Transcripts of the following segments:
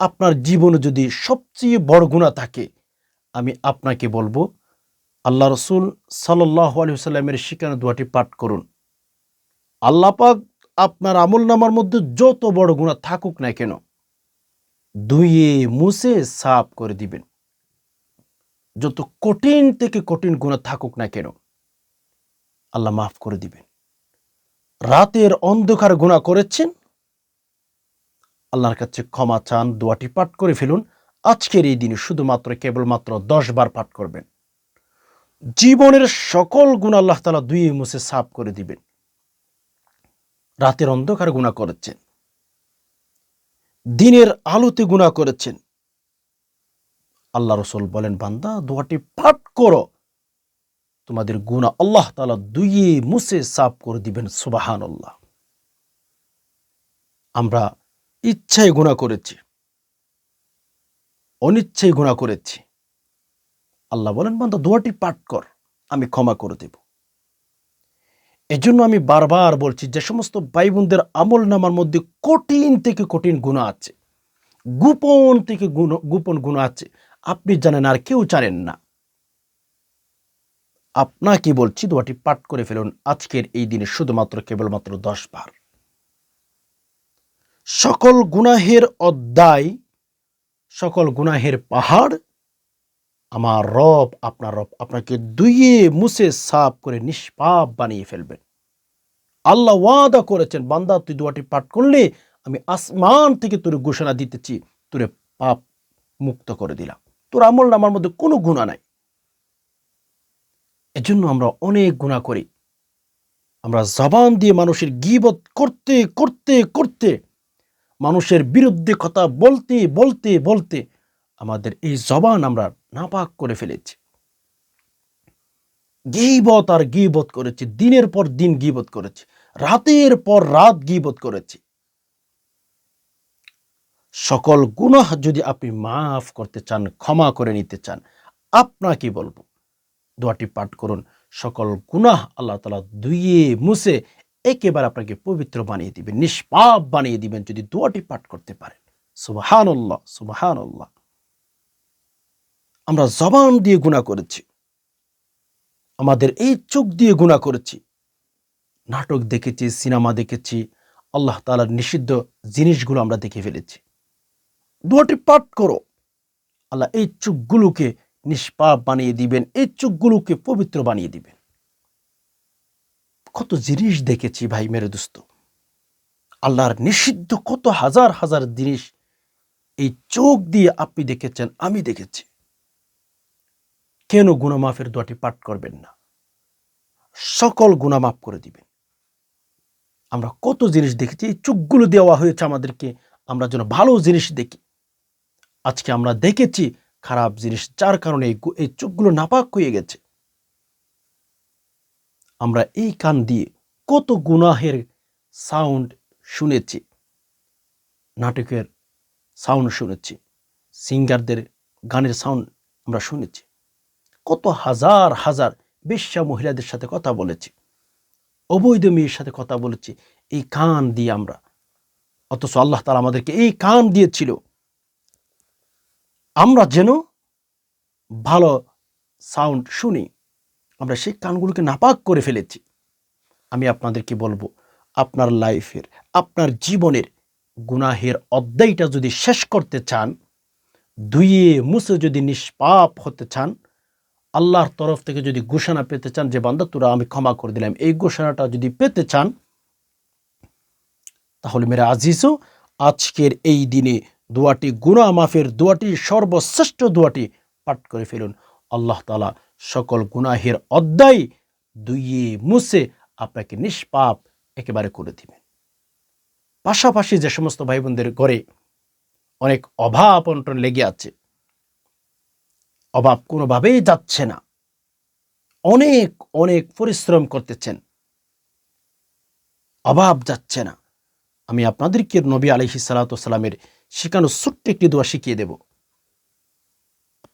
আপনার জীবনে যদি সবচেয়ে বড় গুণা থাকে, আমি আপনাকে বলব, আল্লাহ রসুল সাল্লাহ আলহিসাল্লামের শিকানা দোয়াটি পাঠ করুন। আল্লাহ পাক আপনার আমল নামার মধ্যে যত বড় গুণা থাকুক না কেন, ধুয়ে, মুছে, সাফ করে দিবেন। যত কঠিন থেকে কঠিন গুণা থাকুক না কেন, আল্লাহ মাফ করে দিবেন। রাতের অন্ধকার গুণা করেছেন আল্লাহর কাছে ক্ষমা চান, দোয়াটি পাঠ করে ফেলুন। আজকের এই দিনে শুধুমাত্র কেবলমাত্র দশ বার পাঠ করবেন। জীবনের সকল গুণ আল্লাহ তালা দুই মুছে সাফ করে দিবেন। রাতের অন্ধকার গুণা করেছেন। দিনের আলোতে গুণা করেছেন। আল্লাহ রসুল বলেন, বান্দা, দোয়াটি পাঠ করো। তোমাদের গুণা আল্লাহ তালা দুইয়ে মুছে সাফ করে দিবেন সুবাহান আল্লাহ আমরা ইচ্ছায় গুণা করেছি। অনিচ্ছায় গুণা করেছি। আল্লাহ বলেন, বান্দা, দোয়াটি পাঠ কর, আমি ক্ষমা করে দেব। এজন্য আমি বারবার বলছি, যে সমস্ত ভাই বোনদের আমল নামার মধ্যে কঠিন থেকে কঠিন গুণা আছে। গোপন থেকে গুণ গোপন গুণা আছে। আপনি জানেন আর কেউ জানেন না। আপনাকে বলছি, দোয়াটি পাঠ করে ফেলুন। আজকের এই দিনে শুধুমাত্র কেবলমাত্র দশ বার। সকল গুনাহের অধ্যায়, সকল গুনাহের পাহাড়, আমার রব, আপনার রব আপনাকে দুইয়ে মুছে সাফ করে নিষ্পাপ বানিয়ে ফেলবেন। আল্লাহ ওয়াদা করেছেন, বান্দা, তুই দোয়াটি পাঠ করলে আমি আসমান থেকে তোর ঘোষণা দিতেছি, তোরে পাপ মুক্ত করে দিলাম। তোর আমল নামার মধ্যে কোনো গুণা নাই। এজন্য আমরা অনেক গুণা করি। আমরা জবান দিয়ে মানুষের গিবত করতে করতে করতে মানুষের বিরুদ্ধে কথা বলতে বলতে বলতে আমাদের এই জবান আমরা নাপাক করে ফেলেছি। গিবত আর গিবত করেছি, দিনের পর দিন গিবত করেছি, রাতের পর রাত গিবত করেছি। সকল গুনাহ যদি আপনি মাফ করতে চান, ক্ষমা করে নিতে চান, আপনাকে বলব, দোয়াটি পাঠ করুন। সকল গুনাহ আল্লাহ তালা ধুইয়ে মুছে একেবারে আপনাকে পবিত্র বানিয়ে দিবেন, নিষ্পাপ বানিয়ে দিবেন যদি দোয়াটি পাঠ করতে পারেন। সুবাহান আল্লাহ সুবাহান আল্লাহ আমরা জবান দিয়ে গুণা করেছি। আমাদের এই চোখ দিয়ে গুণা করেছি। নাটক দেখেছি, সিনেমা দেখেছি, আল্লাহ তালার নিষিদ্ধ জিনিসগুলো আমরা দেখে ফেলেছি। দোয়াটি পাঠ করো। আল্লাহ এই চোখগুলোকে নিষ্পাপ বানিয়ে দিবেন, এই চোখগুলোকে পবিত্র বানিয়ে দিবেন। কত জিনিস দেখেছি ভাই মেরে দোস্ত। আল্লাহর নিষিদ্ধ কত হাজার হাজার জিনিস এই চোখ দিয়ে আপনি দেখেছেন, আমি দেখেছি। কেন গুণামাফের দোয়াটি পাঠ করবেন না? সকল গুণামাফ করে দিবেন। আমরা কত জিনিস দেখেছি, এই চোখগুলো দেওয়া হয়েছে আমাদেরকে, আমরা যেন ভালো জিনিস দেখি। আজকে আমরা দেখেছি খারাপ জিনিস, যার কারণে এই চোখগুলো নাপাক হয়ে গেছে। আমরা এই কান দিয়ে কত গুনাহের সাউন্ড শুনেছি। নাটকের সাউন্ড শুনেছি। সিঙ্গারদের গানের সাউন্ড আমরা শুনেছি। কত হাজার হাজার বেশ্যা মহিলাদের সাথে কথা বলেছি। অবৈধ মেয়ের সাথে কথা বলেছি। এই কান দিয়ে আমরা। অথচ আল্লাহ তালা আমাদেরকে এই কান দিয়েছিল। আমরা যেন ভালো সাউন্ড শুনি। আমরা সেই কানগুলোকে নাপাক করে ফেলেছি। আমি আপনাদেরকে বলব, আপনার লাইফের, আপনার জীবনের গুনাহের অধ্যায়টা যদি শেষ করতে চান ধুইয়ে মুছে যদি নিষ্পাপ হতে চান, আল্লাহর তরফ থেকে যদি ঘোষণা পেতে চান যে, বান্দা, তোরা আমি ক্ষমা করে দিলাম। এই ঘোষণাটা যদি পেতে চান, তাহলে মেরা আজিজও আজকের এই দিনে দোয়াটি গুণা মাফের দোয়াটি, সর্বশ্রেষ্ঠ দোয়াটি পাঠ করে ফেলুন। আল্লাহ তালা সকল গুনাহের অধ্যায় দুইয়ে মুছে আপনাকে নিষ্পাপ একেবারে করে দিবেন। পাশাপাশি যে সমস্ত ভাই বোনদের ঘরে অনেক অভাব অন্টন লেগে আছে। অভাব কোনোভাবেই যাচ্ছে না। অনেক অনেক পরিশ্রম করতেছেন। অভাব যাচ্ছে না। আমি আপনাদেরকে নবী আলহি সালাতামের শেখানো ছোট্ট একটি দোয়া শিখিয়ে দেব।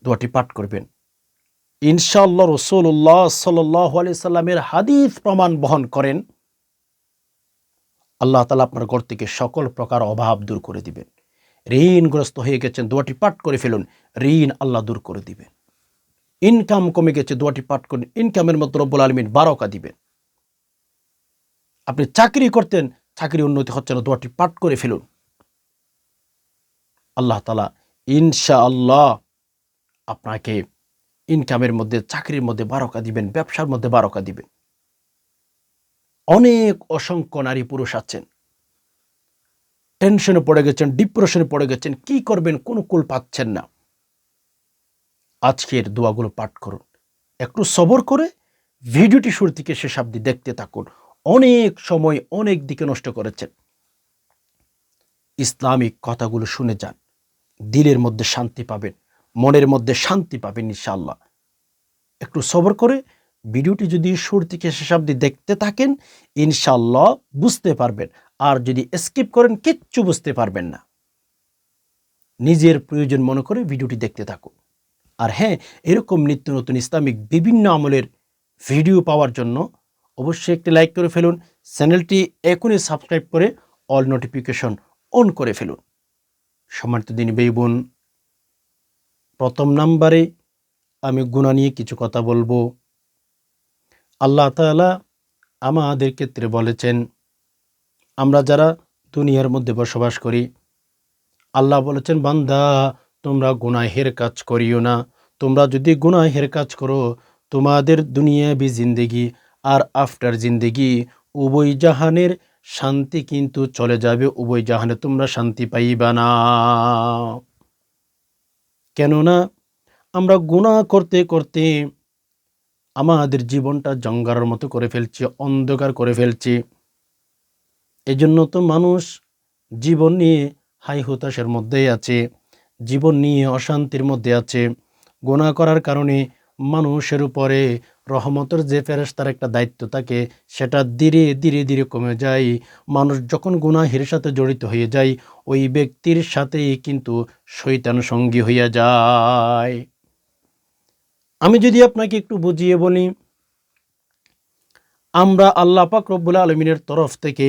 দোয়াটি পাঠ করবেন। ইনশাল্লাহ রসুল্লাহ সাল্লাহ সাল্লামের হাদিস প্রমাণ বহন করেন, আল্লাহ তালা আপনার ঘর থেকে সকল প্রকার অভাব দূর করে দিবেন। ঋণগ্রস্ত হয়ে গেছেন, দোয়াটি পাঠ করে ফেলুন, ঋণ আল্লাহ দূর করে দিবেন। ইনকাম কমে গেছে, দোয়াটি পাঠ করুন ইনকামের মতো রব্বুল আলমিন বারোকা দিবেন। আপনি চাকরি করতেন, চাকরি উন্নতি হচ্ছে না, দোয়াটি পাঠ করে ফেলুন। আল্লাহ তালা ইনশা আল্লাহ আপনাকে ইনকামের মধ্যে, চাকরির মধ্যে বারকা দিবেন, ব্যবসার মধ্যে বারকা দিবেন। অনেক অসংখ্য নারী পুরুষ আছেন। টেনশনে পড়ে গেছেন, ডিপ্রেশনে পড়ে গেছেন, কি করবেন কোনো কুল পাচ্ছেন না। আজকের দোয়াগুলো পাঠ করুন। একটু সবর করে ভিডিওটি শুরু থেকে শেষ অব্দি দেখতে থাকুন। অনেক সময় অনেক দিকে নষ্ট করেছেন। ইসলামিক কথাগুলো শুনে যান। দিলের মধ্যে শান্তি পাবেন। মনের মধ্যে শান্তি পাবেন ইনশাআল্লাহ। একটু সবর করে ভিডিওটি যদি শুরু থেকে শেষ অব্দি দেখতে থাকেন ইনশাল্লাহ বুঝতে পারবেন। আর যদি স্কিপ করেন, কিচ্ছু বুঝতে পারবেন না। নিজের প্রয়োজন মনে করে ভিডিওটি দেখতে থাকুন। আর হ্যাঁ এরকম নিত্য নতুন ইসলামিক বিভিন্ন আমলের ভিডিও পাওয়ার জন্য অবশ্যই একটি লাইক করে ফেলুন। চ্যানেলটি এখনই সাবস্ক্রাইব করে অল নোটিফিকেশন অন করে ফেলুন। সম্মানিত দিন বেই বোন প্রথম নাম্বারে আমি গুণা নিয়ে কিছু কথা বলব। আল্লাহ তাআলা আমাদের ক্ষেত্রে বলেছেন, আমরা যারা দুনিয়ার মধ্যে বসবাস করি, আল্লাহ বলেছেন, বান্দা, তোমরা গুনাহের কাজ করিও না। তোমরা যদি গুনাহের কাজ করো, তোমাদের দুনিয়াবি জিন্দেগি আর আফটার জিন্দেগি উভয় জাহানের শান্তি কিন্তু চলে যাবে, উভয় জাহানে তোমরা শান্তি পাইবা না। কেননা আমরা গুণা করতে করতে আমাদের জীবনটা জঙ্গারের মতো করে ফেলছি, অন্ধকার করে ফেলছি। এজন্য তো মানুষ জীবন নিয়ে হাই হতাশের মধ্যেই আছে, জীবন নিয়ে অশান্তির মধ্যে আছে। গোনা করার কারণে মানুষের উপরে রহমতের যে ফেরেস্তার একটা দায়িত্ব থাকে, সেটা ধীরে ধীরে ধীরে কমে যায়। মানুষ যখন গুনাহের সাথে জড়িত হয়ে যায়, ওই ব্যক্তির সাথেই কিন্তু শৈতান সঙ্গী হইয়া যায়। আমি যদি আপনাকে একটু বুঝিয়ে বলি, আমরা আল্লাহ পাক রব্বুল আলমিনের তরফ থেকে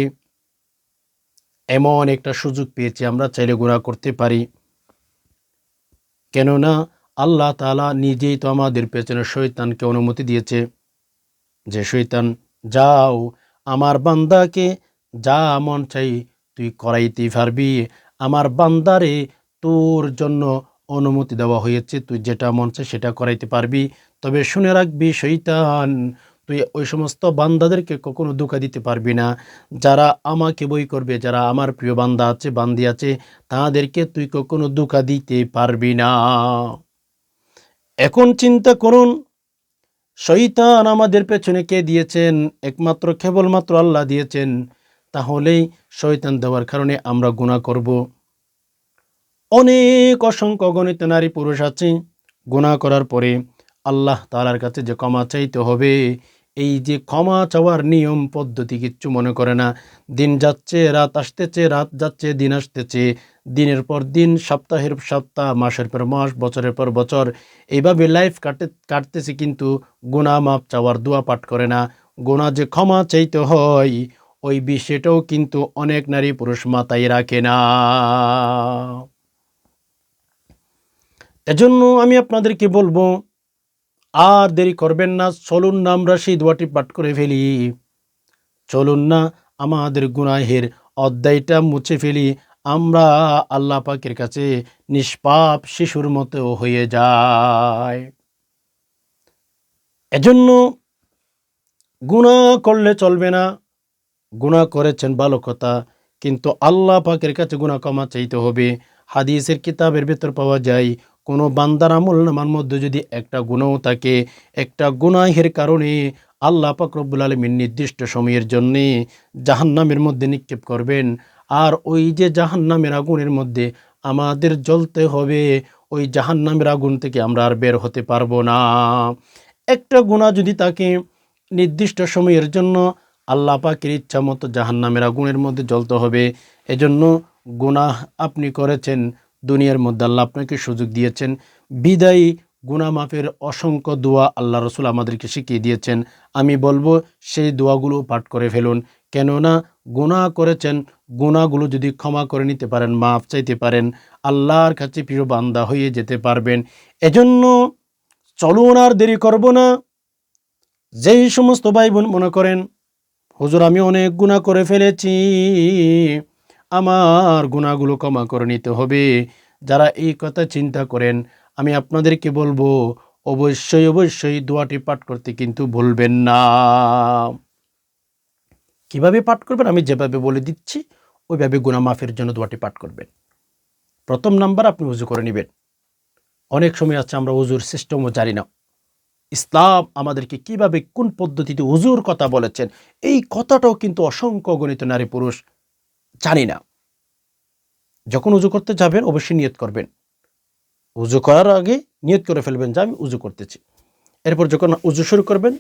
এমন একটা সুযোগ পেয়েছি, আমরা চাইলে গুণা করতে পারি। কেননা আল্লাহ তালা নিজেই তো আমাদের পেছনে শৈতানকে অনুমতি দিয়েছে যে শৈতান যাও, আমার বান্দাকে যা মন চাই তুই করাইতে পারবি। আমার বান্দারে তোর জন্য অনুমতি দেওয়া হয়েছে, তুই যেটা মন চাই সেটা করাইতে পারবি। তবে শুনে রাখবি শৈতান তুই ওই সমস্ত বান্দাদেরকে কখনো ধোকা দিতে পারবি না। যারা আমাকে বই করবে, যারা আমার প্রিয় বান্দা আছে, বান্দি আছে, তাদেরকে তুই কখনো ধোকা দিতে পারবি না। এখন চিন্তা করুন শৈতান আমাদের পেছনে কে দিয়েছেন? একমাত্র, কেবলমাত্র আল্লাহ দিয়েছেন। তাহলেই শৈতান দেওয়ার কারণে আমরা গুণা করব। অনেক অসংখ্য গণিত নারী পুরুষ আছে গুণা করার পরে আল্লাহ তালার কাছে যে ক্ষমা চাইতে হবে এই যে ক্ষমা চাওয়ার নিয়ম পদ্ধতি কিচ্ছু মনে করে না। দিন যাচ্ছে, রাত আসতেছে, রাত যাচ্ছে, দিন আসতেছে। দিনের পর দিন, সপ্তাহের সপ্তাহ, মাসের পর মাস, বছরের পর বছর। এইভাবে লাইফ কাটে, কাটতেছে কিন্তু গোনা মাপ চাওয়ার দোয়া পাঠ করে না। গোনা যে ক্ষমা চাইতে হয়, ওই বিষয়টাও কিন্তু অনেক নারী পুরুষ মাথায় রাখে না। এজন্য আমি আপনাদেরকে বলব আর দেরি করবেন না, চলুন না আমরা সেই দোয়াটি পাঠ করে ফেলি। চলুন না আমাদের গুনাহের অধ্যায়টা মুছে ফেলি, আমরা আল্লাহ পাকের কাছে নিষ্পাপ শিশুর মতো হয়ে যায় এজন্য গুণা করলে চলবে না, গুণা করেছেন ভালো কথা, কিন্তু আল্লাহ পাকের কাছে গুণা ক্ষমা চাইতে হবে। হাদিসের কিতাবের ভেতর পাওয়া যায়, কোনো বান্দার আমল নামার মধ্যে যদি একটা গুণও থাকে, একটা গুনাহের কারণে আল্লাহ পাক রব্বুল আলমীর নির্দিষ্ট সময়ের জন্যে জাহান্নামের মধ্যে নিক্ষেপ করবেন। আর ওই যে জাহান্নামের আগুনের মধ্যে আমাদের জ্বলতে হবে, ওই জাহান্নামের আগুন থেকে আমরা আর বের হতে পারব না। একটা গুণা যদি তাকে নির্দিষ্ট সময়ের জন্য আল্লাহ পাকের ইচ্ছা মতো জাহান্নামের আগুনের মধ্যে জ্বলতে হবে। এজন্য গুনাহ আপনি করেছেন, দুনিয়ার মধ্যে আল্লাহ আপনাকে সুযোগ দিয়েছেন। বিদায়ী গুনা মাফের অসংখ্য দোয়া আল্লাহ রসুল আমাদেরকে শিখিয়ে দিয়েছেন। আমি বলব, সেই দোয়াগুলো পাঠ করে ফেলুন। কেননা, গুনাহ করেছেন গুণাগুলো যদি ক্ষমা করে নিতে পারেন, মাফ চাইতে পারেন, আল্লাহর কাছে প্রিয় বান্দা হয়ে যেতে পারবেন। এজন্য চলুন আর দেরি করব না। যেই সমস্ত ভাই বোন মনে করেন, হুজুর, আমি অনেক গুণা করে ফেলেছি। আমার গুনাহগুলো ক্ষমা করে নিতে হবে। যারা এই কথা চিন্তা করেন, আমি আপনাদেরকে বলব, অবশ্যই অবশ্যই দোয়াটি পাঠ করতে কিন্তু ভুলবেন না। কীভাবে পাঠ করবেন? আমি যেভাবে বলে দিচ্ছি, ওইভাবে গুনাহ মাফের জন্য দোয়াটি পাঠ করবেন। প্রথম নাম্বার আপনি উজু করে নেবেন। অনেক সময় আছে, আমরা উজুর সিস্টেমও জানি না। ইসলাম আমাদেরকে কীভাবে কোন পদ্ধতিতে উজুর কথা বলেছেন, এই কথাটাও কিন্তু অসংখ্য গণিত নারী পুরুষ জানি না। যখন উজু করতে যাবেন, অবশ্যই নিয়ত করবেন। উজু করার আগে নিয়ত করে ফেলবেন যে আমি উজু করতেছি। এরপর যখন উজু শুরু করবেন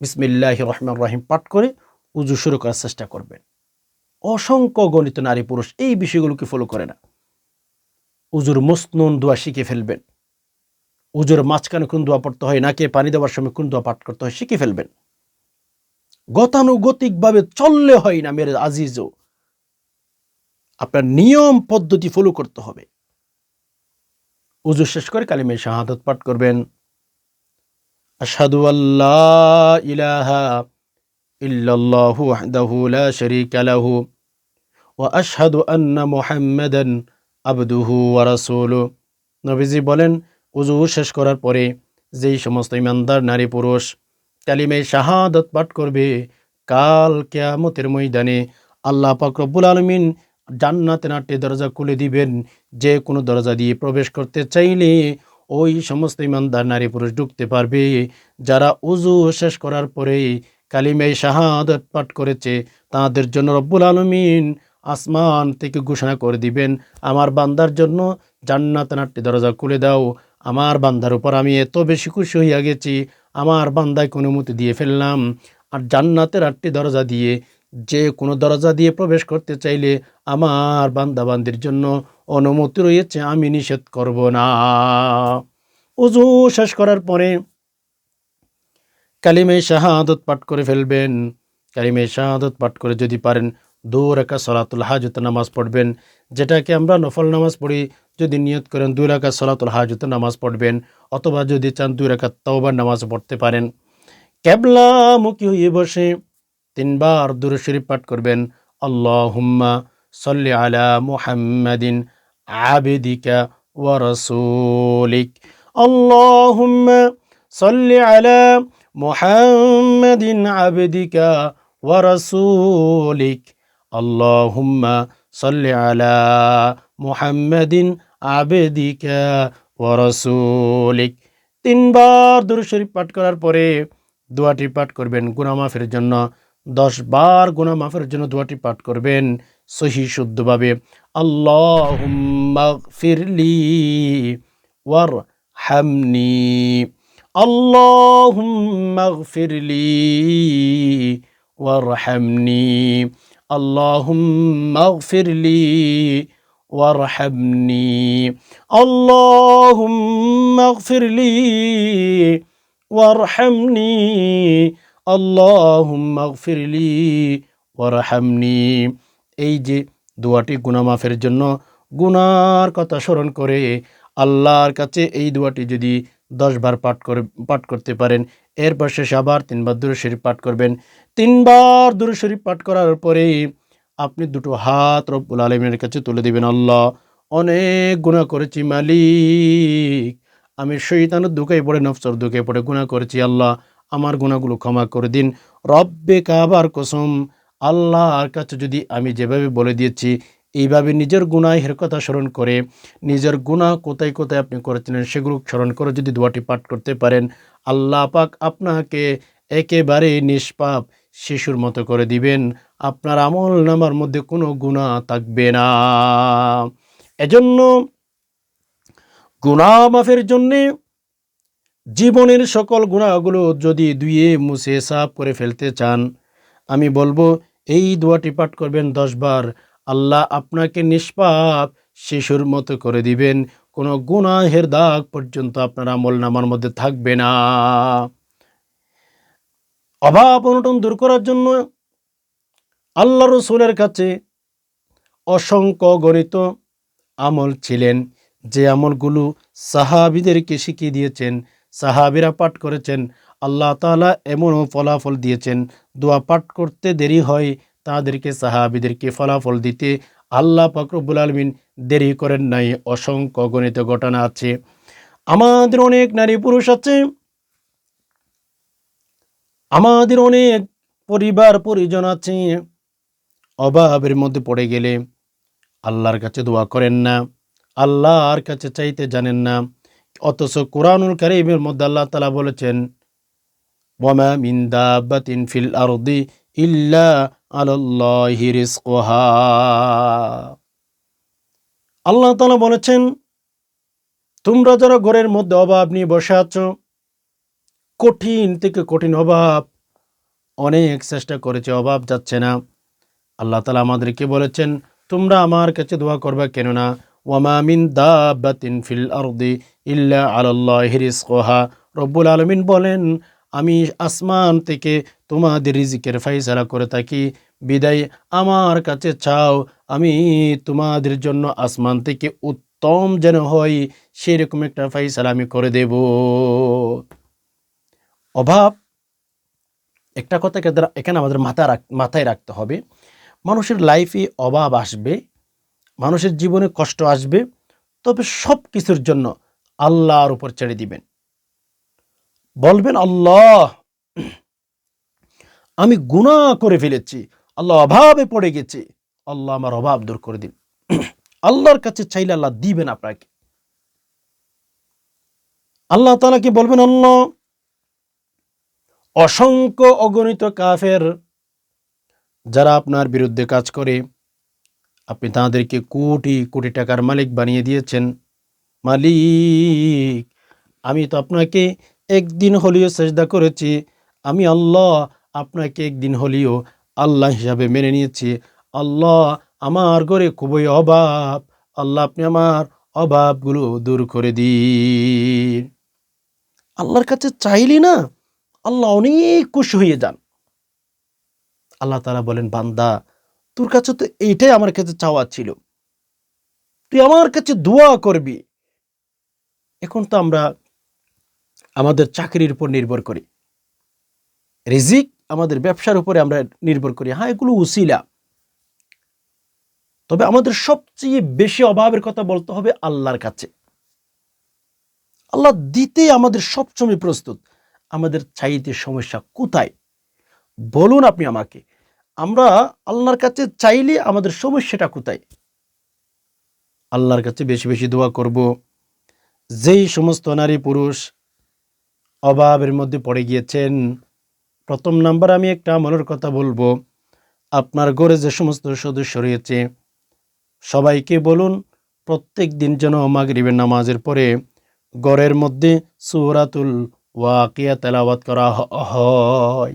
বিসমিল্লাহ রহমান রহিম পাঠ করে উজু শুরু করার চেষ্টা করবেন। অসংখ্য গণিত নারী পুরুষ এই বিষয়গুলোকে ফলো করে না। উজুর মসনুন দোয়া শিখে ফেলবেন। উজুর মাঝখানে কোন দোয়া পড়তে হয়, নাকে পানি দেওয়ার সময় কোন দোয়া পাঠ করতে হয়, শিখে ফেলবেন। গতানুগতিকভাবে চললে হয় না, মেরে আজিজও। আপনার নিয়ম, পদ্ধতি ফলো করতে হবে। উজু শেষ করে কালিমে শাহাদত পাঠ করবেন। আশহাদু আল্লাহ ইলাহা ইল্লাল্লাহু লা নবীজি বলেন, উজু শেষ করার পরে যেই সমস্ত ইমানদার, নারী, পুরুষ কালিমে শাহাদত পাঠ করবে। কাল কেয়ামতের ময়দানে আল্লাহ পাক রব্বুল আলমিন জান্নাতে নাট্যে দরজা খুলে দিবেন। যে কোনো দরজা দিয়ে প্রবেশ করতে চাইলে ওই সমস্ত ইমানদার নারী পুরুষ ঢুকতে পারবে। যারা উজু শেষ করার পরে কালিমে শাহাদত পাঠ করেছে, তাদের জন্য রব্বুল আলমিন আসমান থেকে ঘোষণা করে দিবেন, আমার বান্দার জন্য জান্নাত নাট্যে দরজা খুলে দাও। আমার বান্দার উপর আমি এত বেশি খুশি হইয়া গেছি আমার বান্দাকে অনুমতি দিয়ে ফেললাম। আর জান্নাতের আটটি দরজা দিয়ে যে কোনো দরজা দিয়ে প্রবেশ করতে চাইলে আমার বান্দাবান্দির জন্য অনুমতি রয়েছে, আমি নিষেধ করব না। উজু শেষ করার পরে কালিমে শাহাদত পাঠ করে ফেলবেন। কালিমে শাহাদত পাঠ করে যদি পারেন, দু রেখা সলাতুল হাজত নামাজ পড়বেন, যেটাকে আমরা নফল নামাজ পড়ি যদি নিয়ত করেন দুই রাখা সলাতুল হাজত নামাজ পড়বেন অথবা যদি চান দুই রাখা তওবার নামাজ পড়তে পারেন। মুখী হয়ে বসে তিনবার দূর শরীফ পাঠ করবেন। আল্লাহ হুম্মা সল্লি আলা মুহাম্মাদিন আবেদিকা ওয়া রসুলিক। আল্লাহুম্মা সল্লি আলা মুহাম্মাদিন আবেদিকা ওয়া রসুলিক। আল্লাহুম্মা আলা মুহাম্মাদিন আবেদিকা ওয়া রসুলিক তিনবার দূর শরীফ পাঠ করার পরে দোয়াটি পাঠ করবেন গুনামাফের জন্য। দশ বার গুনা মাফের জন্য দোয়াটি পাঠ করবেন সহি শুদ্ধভাবে। আল্লাহ ফিরলি ওয়ার হামনি আল্লাহ ফিরলি ওয়ার হামনি আল্লাহ ফিরলি وارحمني اللهم اغفر لي وارحمني আল্লাহম্মাগফিরলি ওয়ারহামনি এই যে দোয়াটি গুনামাফের জন্য গুনার কথা স্মরণ করে আল্লাহর কাছে এই দোয়াটি যদি দশবার পাঠ করে, পাঠ করতে পারেন। এরপর শেষে আবার তিনবার দূর শরীফ পাঠ করবেন। তিনবার দূর শরীফ পাঠ করার পরে আপনি দুটো হাত রব্বুল আলমের কাছে তুলে দিবেন, আল্লাহ, অনেক গুণা করেছি, মালিক। আমি শৈতানের দুঃখে পড়ে, নফসর দুঃখে পড়ে গুণা করেছি, আল্লাহ, আমার গুণাগুলো ক্ষমা করে দিন। রব্বে কাবার কসম, আল্লাহর কাছে যদি আমি যেভাবে বলে দিয়েছি এইভাবে নিজের গুণাহের কথা স্মরণ করে, নিজের গুণা কোথায় কোথায় আপনি করেছিলেন সেগুলো স্মরণ করে যদি দোয়াটি পাঠ করতে পারেন, আল্লাহ পাক আপনাকে একেবারে নিষ্পাপ শিশুর মতো করে দিবেন। আপনার আমল নামার মধ্যে কোনো গুণা থাকবে না। এজন্য গুণা মাফের জন্যে জীবনের সকল গুণাগুলো যদি দুইয়ে মুছে সাফ করে ফেলতে চান, আমি বলব, এই দোয়াটি পাঠ করবেন দশবার আল্লাহ আপনাকে নিষ্পাপ শিশুর মতো করে দিবেন। কোনো গুনাহের দাগ পর্যন্ত আপনার আমল নামার মধ্যে থাকবে না। অভাব অনটন দূর করার জন্য আল্লাহ রসুলের কাছে অসংখ্য গণিত আমল ছিলেন। যে আমলগুলো সাহাবিদেরকে শিখিয়ে দিয়েছেন, সাহাবিরা পাঠ করেছেন, আল্লাহ তাআলা এমনও ফলাফল দিয়েছেন, দোয়া পাঠ করতে দেরি হয় তাদেরকে, সাহাবিদেরকে ফলাফল দিতে আল্লাহ পাকরবুল আলমিন দেরি করেন নাই। অসংখ্য গণিত ঘটনা আছে। আমাদের অনেক নারী পুরুষ আছে। আমাদের অনেক পরিবার, পরিজন আছে। অভাবের মধ্যে পড়ে গেলে আল্লাহর কাছে দোয়া করেন না, আল্লাহর কাছে চাইতে জানেন না। অথচ কোরআনুল কারিমের মধ্যে আল্লাহ তালা বলেছেন ওয়ামা মিন দাব্বাতিন ফিল আরদি ইল্লা আল্লাহ তালা বলেছেন, তোমরা যারা ঘরের মধ্যে অভাব নিয়ে বসে আছো, কঠিন থেকে কঠিন অভাব, অনেক চেষ্টা করেছে, অভাব যাচ্ছে না। আল্লাহ তালা আমাদেরকে বলেছেন, তোমরা আমার কাছে দোয়া করবে কেননা, ওয়ামা মিন দাব্বাতিন ফিল আরদি ইল্লা আল্লাহ হিরিস রিজকুহা। রব্বুল আলমিন বলেন, আমি আসমান থেকে তোমাদের রিজিকের ফাইসালা করে থাকি। বিদায় আমার কাছে চাও, আমি তোমাদের জন্য আসমান থেকে উত্তম যেন হয় সেরকম একটা ফাইসালা আমি করে দেব। অভাব, একটা কথা এখানে- আমাদের মাথা মাথায় রাখতে হবে। মানুষের লাইফে অভাব আসবে, মানুষের জীবনে কষ্ট আসবে, তবে সব কিছুর জন্য আল্লাহর উপর ছেড়ে দিবেন। বলবেন, আল্লাহ! আমি গুনাহ করে ফেলেছি। আল্লাহ অভাবে পড়ে গেছে। আল্লাহ আমার অভাব দূর করে দিন। আল্লাহর কাছে চাইলে আল্লাহ দিবেন আপনাকে। আল্লাহ তালাকে বলবেন আল্লাহ অসংখ্য অগণিত কাফের যারা আপনার বিরুদ্ধে কাজ করে, আপনি তাদেরকে কোটি কোটি টাকার মালিক বানিয়ে দিয়েছেন। মালিক, আমি তো আপনাকে একদিন হলেও চেষ্টা করেছি। আমি আল্লাহ আপনাকে একদিন হলেও আল্লাহ হিসাবে মেনে নিয়েছি। আল্লাহ আমার ঘরে খুবই অভাব। আল্লাহ আপনি আমার অভাবগুলো দূর করে দিন। আল্লাহর কাছে চাইলি না, আল্লাহ অনেক খুশি হয়ে যান। আল্লাহ তারা বলেন, বান্দা, তোর কাছে তো এইটাই আমার কাছে চাওয়া ছিল। তুই আমার কাছে দোয়া করবি। এখন তো আমরা আমাদের চাকরির উপর নির্ভর করি। রিজিক আমাদের ব্যবসার উপরে আমরা নির্ভর করি। হ্যাঁ এগুলো উসিলা। তবে আমাদের সবচেয়ে বেশি অভাবের কথা বলতে হবে আল্লাহর কাছে। আল্লাহ দিতে আমাদের সবসময় প্রস্তুত। আমাদের চাইতে সমস্যা কোথায়? বলুন আপনি আমাকে, আমরা আল্লাহর কাছে চাইলে আমাদের সমস্যাটা কোথায়? আল্লাহর কাছে বেশি বেশি দোয়া করব। যেই সমস্ত নারী পুরুষ অভাবের মধ্যে পড়ে গিয়েছেন প্রথম নাম্বার আমি একটা আমলের কথা বলব। আপনার ঘরে যে সমস্ত সদস্য রয়েছে, সবাইকে বলুন, প্রত্যেক দিন যেন মাগরিবের নামাজের পরে ঘরের মধ্যে সুরাতুল ওয়াকিয়া তেলাওয়াত করা হয়।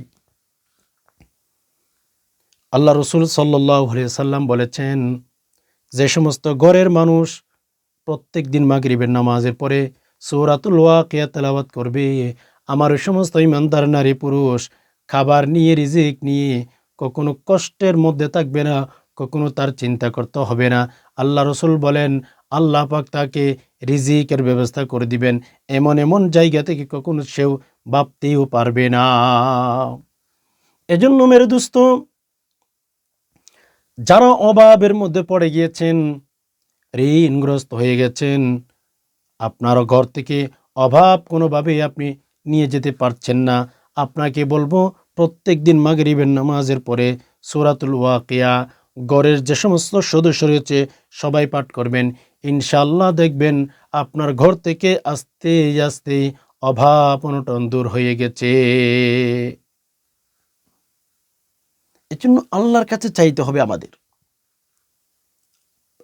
আল্লাহ রসুল সাল্লাহ সাল্লাম বলেছেন, যে সমস্ত ঘরের মানুষ প্রত্যেক দিন মাগরিবের নামাজের পরে সৌরাতুল ওয়াকিয়া তেলাওয়াত করবে, আমার সমস্ত ইমানদার নারী পুরুষ খাবার নিয়ে, রিজিক নিয়ে কখনো কষ্টের মধ্যে থাকবে না, কখনো তার চিন্তা করতে হবে না। আল্লাহ রসুল বলেন, আল্লাহ পাক তাকে রিজিকের ব্যবস্থা করে দিবেন। এমন এমন জায়গা থেকে কখনো সেও ভাবতেও পারবে না। এজন্য মেরে দোস্ত, যারা অভাবের মধ্যে পড়ে গিয়েছেন, ঋণগ্রস্ত হয়ে গেছেন, আপনার ঘর থেকে অভাব কোনোভাবেই আপনি নিয়ে যেতে পারছেন না। আপনাকে বলব, প্রত্যেক দিন মাগরিবের নামাজের পরে সুরাতুল ওয়াকিয়া গড়ের যে সমস্ত সদস্য রয়েছে, সবাই পাঠ করবেন। ইনশাল্লাহ দেখবেন আপনার ঘর থেকে আস্তে আস্তে অভাব অনটন দূর হয়ে গেছে। এজন্য আল্লাহর কাছে চাইতে হবে আমাদের।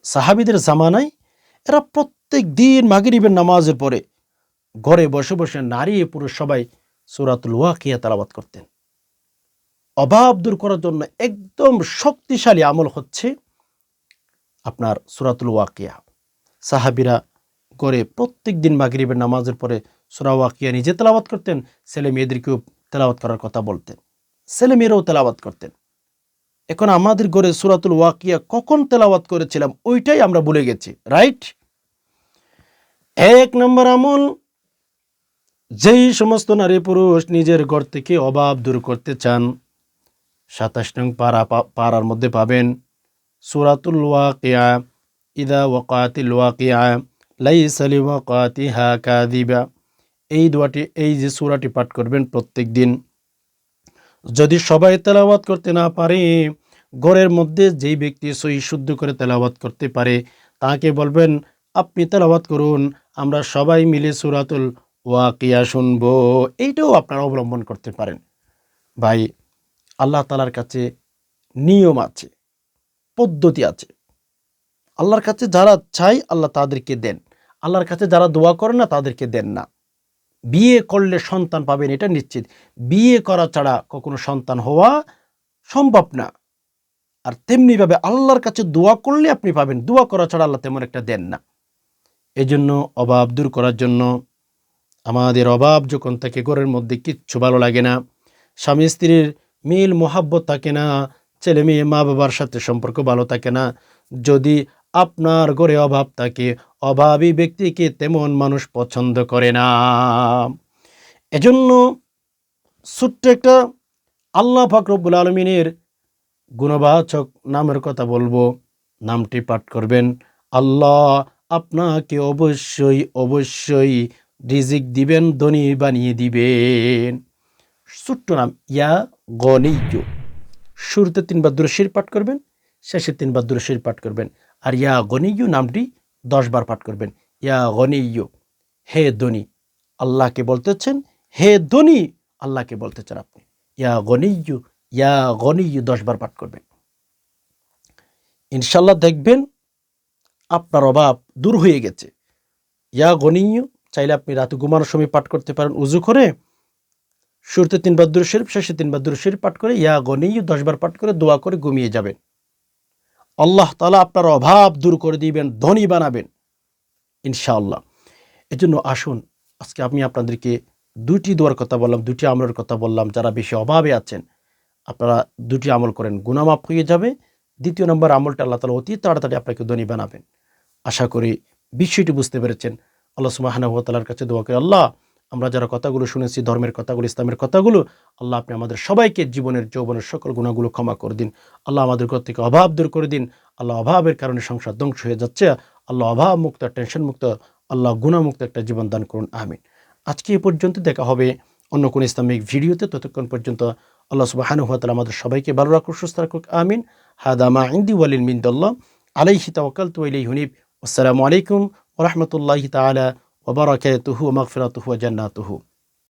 সাহাবিদের জামানায় এরা প্রত্যেক দিন মাগরিবের নামাজের পরে ঘরে বসে বসে নারী পুরুষ সবাই সুরাতুল ওয়াকিয়া তালাবাত করতেন। অভাব দূর করার জন্য একদম শক্তিশালী আমল হচ্ছে আপনার সুরাতুল ওয়াকিয়া। সাহাবিরা করে প্রত্যেক দিন মাগরিবের নামাজের পরে সুরা ওয়াকিয়া নিজে তেলাওয়াত করতেন, ছেলে মেয়েদেরকেও তেলাওয়াত করার কথা বলতেন, ছেলে মেয়েরাও তেলাওয়াত করতেন। এখন আমাদের ঘরে সুরাতুল ওয়াকিয়া কখন তেলাওয়াত করেছিলাম, ওইটাই আমরা ভুলে গেছি, রাইট? এক নম্বর আমল যেই সমস্ত নারী পুরুষ নিজের ঘর থেকে অভাব দূর করতে চান, সাতাশ নং পাড়া পাড়ার মধ্যে পাবেন সুরাতুল ওয়াকিয়া, ইদা ওয়াকাতিল ওয়াকিয়া, লাইসা লিওয়াকাতিহা কাযিবা। এই দোয়াটি, এই যে সুরাটি পাঠ করবেন প্রত্যেক দিন। যদি সবাই তেলাওয়াত করতে না পারে, ঘরের মধ্যে যেই ব্যক্তি সই শুদ্ধ করে তেলাওয়াত করতে পারে, তাকে বলবেন, আপনি তেলাওয়াত করুন, আমরা সবাই মিলে সুরাতুল ওয়াকিয়া শুনব। এইটাও আপনারা অবলম্বন করতে পারেন। ভাই, আল্লাহ তালার কাছে নিয়ম আছে, পদ্ধতি আছে। আল্লাহর কাছে যারা চাই আল্লাহ তাদেরকে দেন। আল্লাহর কাছে যারা দোয়া করে না, তাদেরকে দেন না। বিয়ে করলে সন্তান পাবেন, এটা নিশ্চিত। বিয়ে করা ছাড়া কখনো সন্তান হওয়া সম্ভব না। আর তেমনিভাবে আল্লাহর কাছে দোয়া করলে আপনি পাবেন। দোয়া করা ছাড়া আল্লাহ তেমন একটা দেন না। এই জন্য অভাব দূর করার জন্য আমাদের অভাব যখন থাকে ঘরের মধ্যে কিচ্ছু ভালো লাগে না, স্বামী স্ত্রীর মিল মোহাব্বত থাকে না, ছেলে মেয়ে, মা বাবার সাথে সম্পর্ক ভালো থাকে না। যদি আপনার ঘরে অভাব থাকে, অভাবী ব্যক্তিকে তেমন মানুষ পছন্দ করে না। এজন্য ছোট্ট একটা আল্লাহ ফাকরবুল আলমিনের গুণবাচক নামের কথা বলব। নামটি পাঠ করবেন, আল্লাহ আপনাকে অবশ্যই অবশ্যই রিজিক দিবেন, ধনী বানিয়ে দিবেন। ছোট্ট নাম, ইয়া গনিজ শুরুতে তিনবার দুরশির পাঠ করবেন, শেষে তিনবার দুরশির পাঠ করবেন। আর ইয়া গনিয়ু নামটি দশবার পাঠ করবেন। ইয়া গনিয়ু হে ধনী, আল্লাহকে বলতেছেন হে ধনী, আল্লাহকে বলতেছেন আপনি। ইয়া গনিয়ু ইয়া গনিয়ু দশবার পাঠ করবেন। ইনশাল্লাহ দেখবেন আপনার অভাব দূর হয়ে গেছে। ইয়া গনিয়ু চাইলে আপনি রাতে ঘুমানোর সময় পাঠ করতে পারেন। উজু করে শুরুতে তিন দুর শরীফ, শেষে তিন দুর শরীফ পাঠ করে ইয়া গনিয়ু দশবার পাঠ করে দোয়া করে ঘুমিয়ে যাবেন। আল্লাহ তালা আপনার অভাব দূর করে দিবেন, ধনী বানাবেন, ইনশাআল্লাহ। এজন্য আসুন, আজকে আমি আপনাদেরকে দুটি দোয়ার কথা বললাম, দুটি আমলের কথা বললাম। যারা বেশি অভাবে আছেন, আপনারা দুটি আমল করেন গুনামাপ হয়ে যাবে। দ্বিতীয় নম্বর আমলটা আল্লাহ তালা অতি তাড়াতাড়ি আপনাকে ধনী বানাবেন। আশা করি বিষয়টি বুঝতে পেরেছেন। আল্লাহ সুমাহানার কাছে দোয়া করে, আল্লাহ, আমরা যারা কথাগুলো শুনেছি, ধর্মের কথাগুলো, ইসলামের কথাগুলো, আল্লাহ, আপনি আমাদের সবাইকে জীবনের, যৌবনের সকল গুণাগুলো ক্ষমা করে দিন। আল্লাহ, আমাদের ঘর থেকে অভাব দূর করে দিন। আল্লাহ, অভাবের কারণে সংসার ধ্বংস হয়ে যাচ্ছে। আল্লাহ অভাব মুক্ত টেনশন মুক্ত আল্লাহ, গুণামুক্ত একটা জীবন দান করুন। আমিন। আজকে এ পর্যন্ত দেখা হবে অন্য কোনো ইসলামিক ভিডিওতে। ততক্ষণ পর্যন্ত আল্লাহ সুবাহানুহাতাল আমাদের সবাইকে ভালো রাখুক, সুস্থ রাখুক। আমিন। হাদামা ইন্দি ওয়ালিন মিন্দল্লাহ। আলাইহি তাওয়াক্কাল তু ইলাইহি হুনিব। আসসালামু আলাইকুম ورحمة الله تعالى وبركاته ومغفرته وجناته.